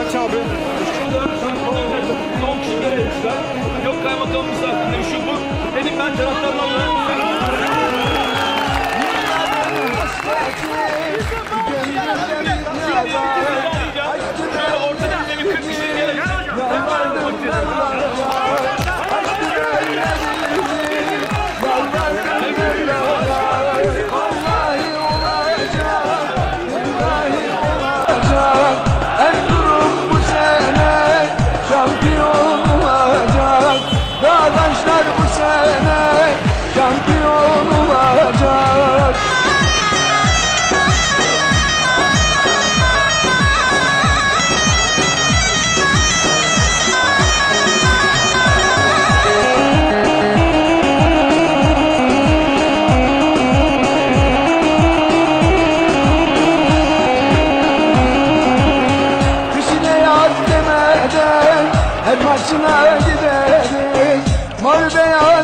Aç abi. Son kişilere. Yok kaymakamımız hakkında şu bu. Dedim ben taraftarlarla Hep başına gideriz Mor